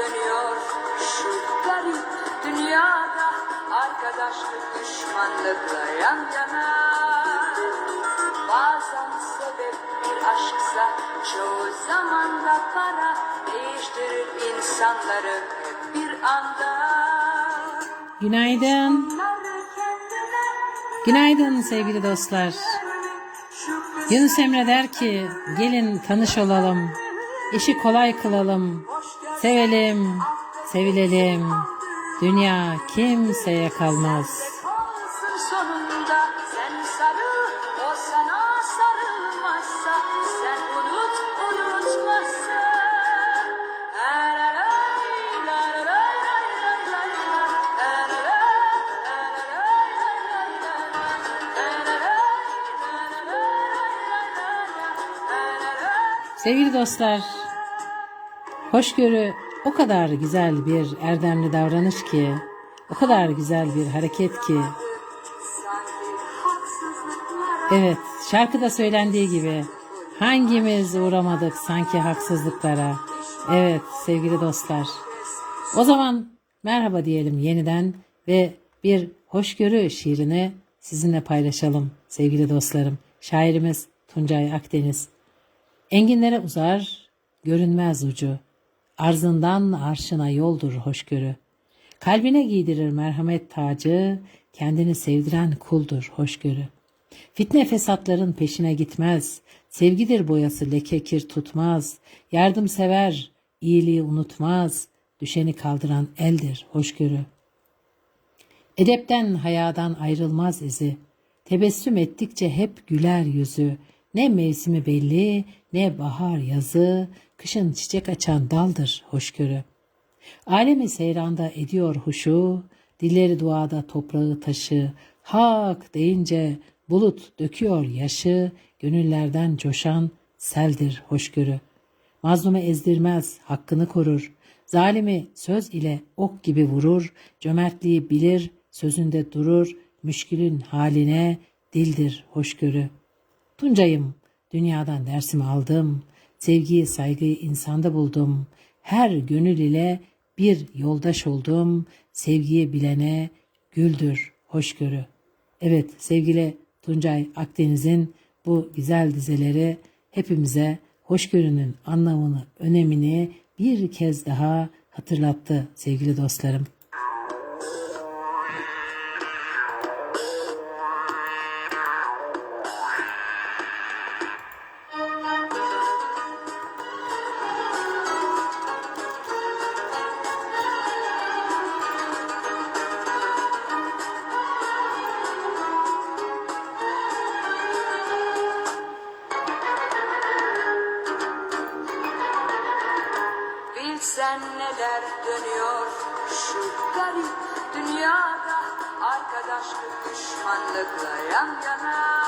Dönüyor şu garip dünyada Arkadaşlık düşmanlıkla yan yana Bazen sebep bir aşksa çoğu zaman da para Değiştirir insanları bir anda Günaydın. Günaydın sevgili dostlar. Yunus Emre der ki gelin tanış olalım. İşi kolay kılalım. Sevelim, sevilelim. Dünya kimseye kalmaz. Sevgili dostlar, hoşgörü o kadar güzel bir erdemli davranış ki, o kadar güzel bir hareket ki, Evet, şarkıda söylendiği gibi hangimiz uğramadık sanki haksızlıklara. Evet sevgili dostlar. O zaman merhaba diyelim yeniden ve bir hoşgörü şiirini sizinle paylaşalım sevgili dostlarım. Şairimiz Tuncay Akdeniz. Enginlere uzar, görünmez ucu. Arzından arşına yoldur hoşgörü. Kalbine giydirir merhamet tacı, kendini sevdiren kuldur hoşgörü. Fitne fesatların peşine gitmez, sevgidir boyası leke kir tutmaz, yardımsever, iyiliği unutmaz, düşeni kaldıran eldir hoşgörü. Edepten hayadan ayrılmaz izi. Tebessüm ettikçe hep güler yüzü. Ne mevsimi belli, ne bahar yazı, kışın çiçek açan daldır hoşgörü. Alemi seyranda ediyor huşu, dilleri duada toprağı taşı, hak deyince bulut döküyor yaşı, gönüllerden coşan seldir hoşgörü. Mazlumu ezdirmez, hakkını korur. Zalimi söz ile ok gibi vurur, cömertliği bilir, sözünde durur, müşkülün haline dildir hoşgörü. Tuncayım, dünyadan dersimi aldım, sevgiyi saygıyı insanda buldum. Her gönül ile bir yoldaş oldum, sevgiyi bilene güldür hoşgörü. Evet sevgili Tuncay Akdeniz'in bu güzel dizeleri hepimize hoşgörünün anlamını, önemini bir kez daha hatırlattı sevgili dostlarım. Arkadaşlık düşmanlıkla yan yana.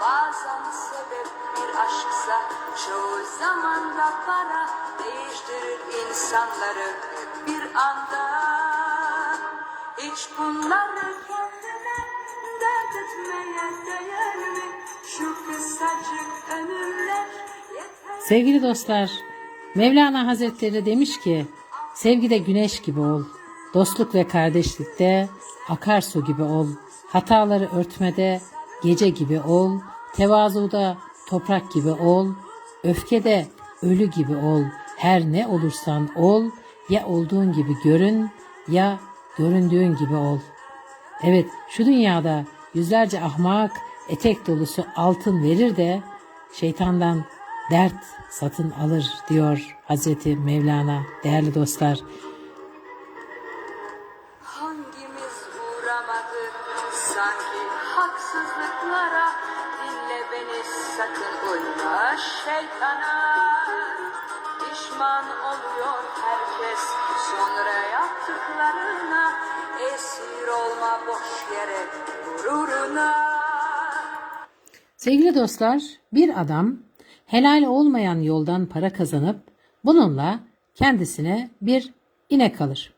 Bazen sebep bir aşksa çoğu zaman da para Değiştirir insanları hep bir anda. Hiç bunları kendine dert etmeye değer mi? Şu kısacık ömürler Sevgili dostlar, Mevlana Hazretleri demiş ki, sevgide güneş gibi ol, dostluk ve kardeşlikte akarsu gibi ol, hataları örtmede gece gibi ol, tevazuda toprak gibi ol, öfkede ölü gibi ol, her ne olursan ol, ya olduğun gibi görün, ya göründüğün gibi ol. Evet şu dünyada yüzlerce ahmak etek dolusu altın verir de şeytandan dert satın alır diyor Hazreti Mevlana değerli dostlar. Sevgili dostlar bir adam helal olmayan yoldan para kazanıp bununla kendisine bir inek alır.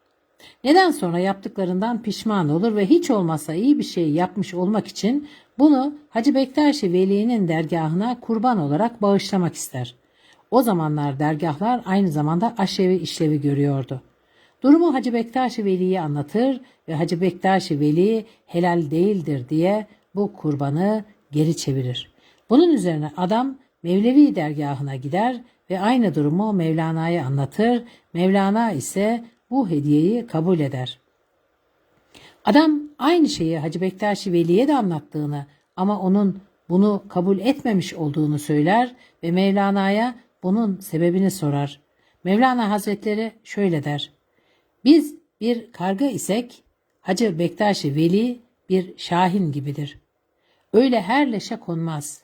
Neden sonra yaptıklarından pişman olur ve hiç olmazsa iyi bir şey yapmış olmak için bunu Hacı Bektaşi Veli'nin dergahına kurban olarak bağışlamak ister. O zamanlar dergahlar aynı zamanda aşevi işlevi görüyordu. Durumu Hacı Bektaş-ı Veli'ye anlatır ve Hacı Bektaş-ı Veli helal değildir diye bu kurbanı geri çevirir. Bunun üzerine adam Mevlevi dergahına gider ve aynı durumu Mevlana'ya anlatır. Mevlana ise bu hediyeyi kabul eder. Adam aynı şeyi Hacı Bektaş Veli'ye de anlattığını ama onun bunu kabul etmemiş olduğunu söyler ve Mevlana'ya bunun sebebini sorar. Mevlana Hazretleri şöyle der. Biz bir karga isek Hacı Bektaş Veli bir şahin gibidir. Öyle her leşe konmaz.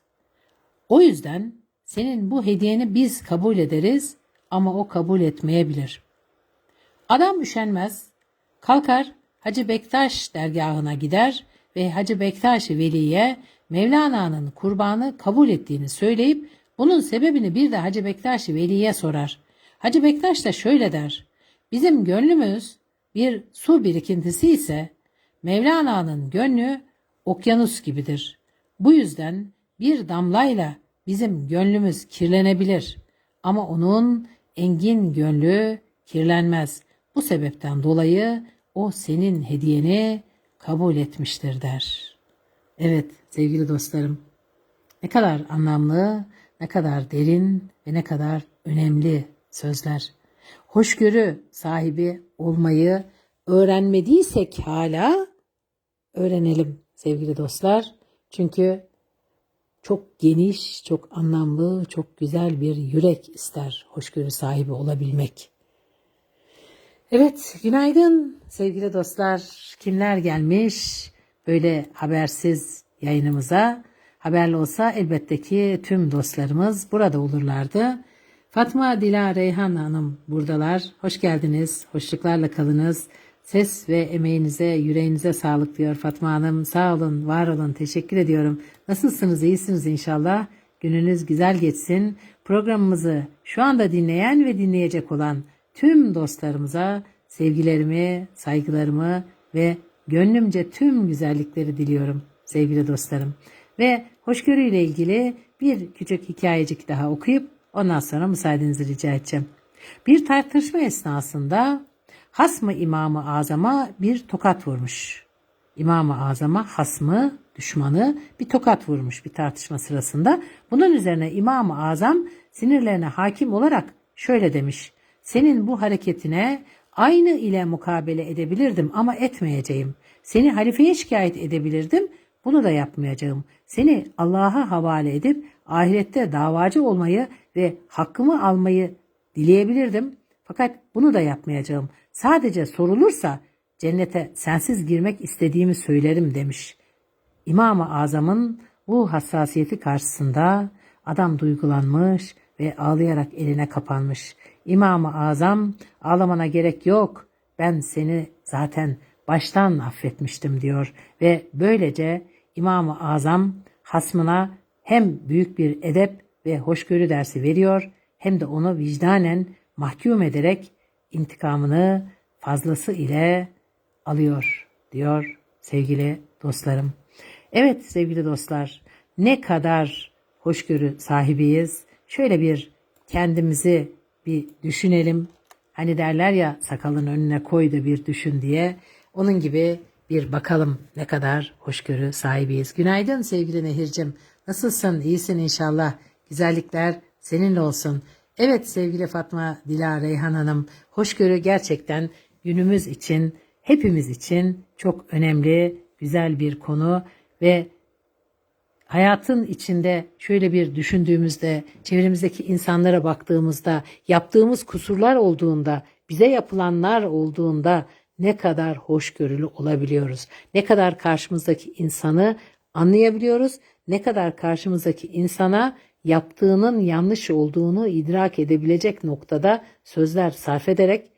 O yüzden senin bu hediyeni biz kabul ederiz ama o kabul etmeyebilir. Adam üşenmez. Kalkar Hacı Bektaş dergahına gider ve Hacı Bektaş Veli'ye Mevlana'nın kurbanı kabul ettiğini söyleyip bunun sebebini bir de Hacı Bektaş Veli'ye sorar. Hacı Bektaş da şöyle der. Bizim gönlümüz bir su birikintisi ise Mevlana'nın gönlü okyanus gibidir. Bu yüzden bir damlayla bizim gönlümüz kirlenebilir ama onun engin gönlü kirlenmez. Bu sebepten dolayı o senin hediyeni kabul etmiştir der. Evet sevgili dostlarım ne kadar anlamlı, ne kadar derin ve ne kadar önemli sözler. Hoşgörü sahibi olmayı öğrenmediysek hala öğrenelim sevgili dostlar. Çünkü çok geniş, çok anlamlı, çok güzel bir yürek ister hoşgörü sahibi olabilmek. Evet, günaydın sevgili dostlar. Kimler gelmiş böyle habersiz yayınımıza? Haberli olsa elbette ki tüm dostlarımız burada olurlardı. Fatma Dila Reyhan Hanım buradalar. Hoş geldiniz. Hoşluklarla kalınız. Ses ve emeğinize, yüreğinize sağlık diyor Fatma Hanım. Sağ olun, var olun. Teşekkür ediyorum. Nasılsınız? İyisiniz inşallah. Gününüz güzel geçsin. Programımızı şu anda dinleyen ve dinleyecek olan tüm dostlarımıza sevgilerimi, saygılarımı ve gönlümce tüm güzellikleri diliyorum sevgili dostlarım. Ve hoşgörüyle ilgili bir küçük hikayecik daha okuyup ondan sonra müsaadenizi rica edeceğim. Bir tartışma esnasında Hasmı İmamı Azam'a bir tokat vurmuş. İmam-ı Azam'a hasmı, düşmanı bir tokat vurmuş bir tartışma sırasında. Bunun üzerine İmam-ı Azam sinirlerine hakim olarak şöyle demiş. Senin bu hareketine aynı ile mukabele edebilirdim ama etmeyeceğim. Seni halifeye şikayet edebilirdim, bunu da yapmayacağım. Seni Allah'a havale edip ahirette davacı olmayı ve hakkımı almayı dileyebilirdim. Fakat bunu da yapmayacağım. Sadece sorulursa cennete sensiz girmek istediğimi söylerim demiş. İmam-ı Azam'ın bu hassasiyeti karşısında adam duygulanmış ve ağlayarak eline kapanmış. İmam-ı Azam ağlamana gerek yok ben seni zaten baştan affetmiştim diyor ve böylece İmam-ı Azam hasmına hem büyük bir edep ve hoşgörü dersi veriyor hem de onu vicdanen mahkum ederek intikamını fazlası ile alıyor diyor sevgili dostlarım. Evet sevgili dostlar ne kadar hoşgörü sahibiyiz. Şöyle bir kendimizi bir düşünelim. Hani derler ya sakalın önüne koy da bir düşün diye. Onun gibi bir bakalım ne kadar hoşgörü sahibiyiz. Günaydın sevgili Nehir'cim. Nasılsın? İyisin inşallah. Güzellikler seninle olsun. Evet sevgili Fatma Dila Reyhan Hanım, hoşgörü gerçekten günümüz için, hepimiz için çok önemli, güzel bir konu ve hayatın içinde şöyle bir düşündüğümüzde, çevremizdeki insanlara baktığımızda, yaptığımız kusurlar olduğunda, bize yapılanlar olduğunda ne kadar hoşgörülü olabiliyoruz. Ne kadar karşımızdaki insanı anlayabiliyoruz, ne kadar karşımızdaki insana yaptığının yanlış olduğunu idrak edebilecek noktada sözler sarf ederek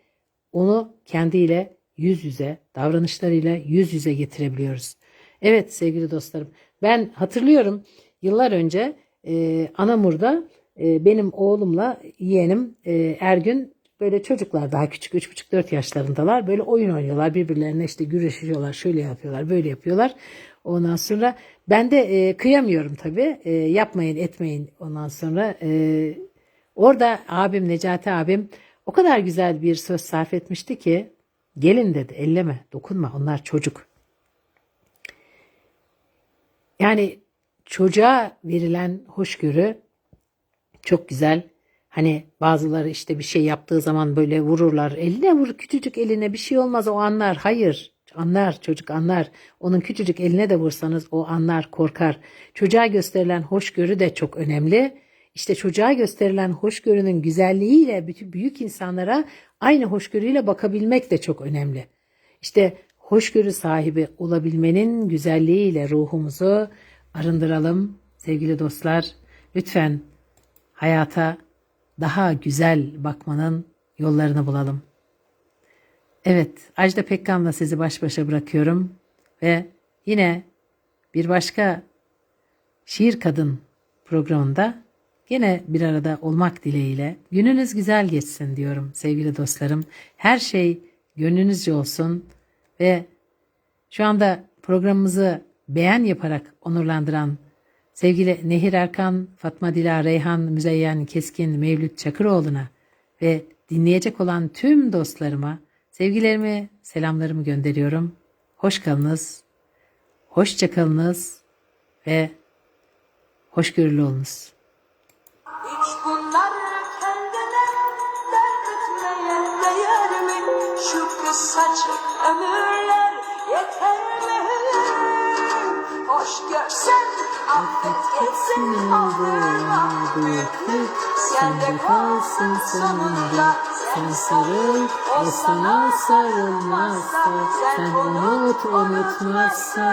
onu kendiyle yüz yüze, davranışlarıyla yüz yüze getirebiliyoruz. Evet sevgili dostlarım, ben hatırlıyorum yıllar önce e, Anamur'da e, benim oğlumla yeğenim e, Ergün böyle çocuklar daha küçük 3,5-4 yaşlarındalar böyle oyun oynuyorlar birbirlerine işte güreşiyorlar şöyle yapıyorlar böyle yapıyorlar. Ondan sonra ben de e, kıyamıyorum tabii. E, yapmayın etmeyin ondan sonra. E, Orada abim Necati abim o kadar güzel bir söz sarf etmişti ki gelin dedi elleme dokunma onlar çocuk. Yani çocuğa verilen hoşgörü çok güzel. Hani bazıları işte bir şey yaptığı zaman böyle vururlar. Eline vur küçücük eline bir şey olmaz o anlar. Hayır anlar çocuk anlar. Onun küçücük eline de vursanız o anlar korkar. Çocuğa gösterilen hoşgörü de çok önemli. İşte çocuğa gösterilen hoşgörünün güzelliğiyle bütün büyük insanlara aynı hoşgörüyle bakabilmek de çok önemli. İşte hoşgörü sahibi olabilmenin güzelliğiyle ruhumuzu arındıralım sevgili dostlar. Lütfen hayata daha güzel bakmanın yollarını bulalım. Evet, Ajda Pekkan'la sizi baş başa bırakıyorum ve yine bir başka Şiir Kadın programında yine bir arada olmak dileğiyle gününüz güzel geçsin diyorum sevgili dostlarım. Her şey gönlünüzce olsun ve şu anda programımızı beğen yaparak onurlandıran sevgili Nehir Erkan, Fatma Dila Reyhan, Müzeyyen Keskin, Mevlüt Çakıroğlu'na ve dinleyecek olan tüm dostlarıma sevgilerimi, selamlarımı gönderiyorum. Hoş kalınız, hoşça kalınız ve hoşgörülü olunuz. Hiç bunlar kendine dert etmeye değer mi? Şu kısacık ömürler yeter mi? Hoş görsen affet gitsin aldırma büyüklük Sende kalsın sonunda. Sen sarıl o sana sarılmazsa Sen unut unutmazsa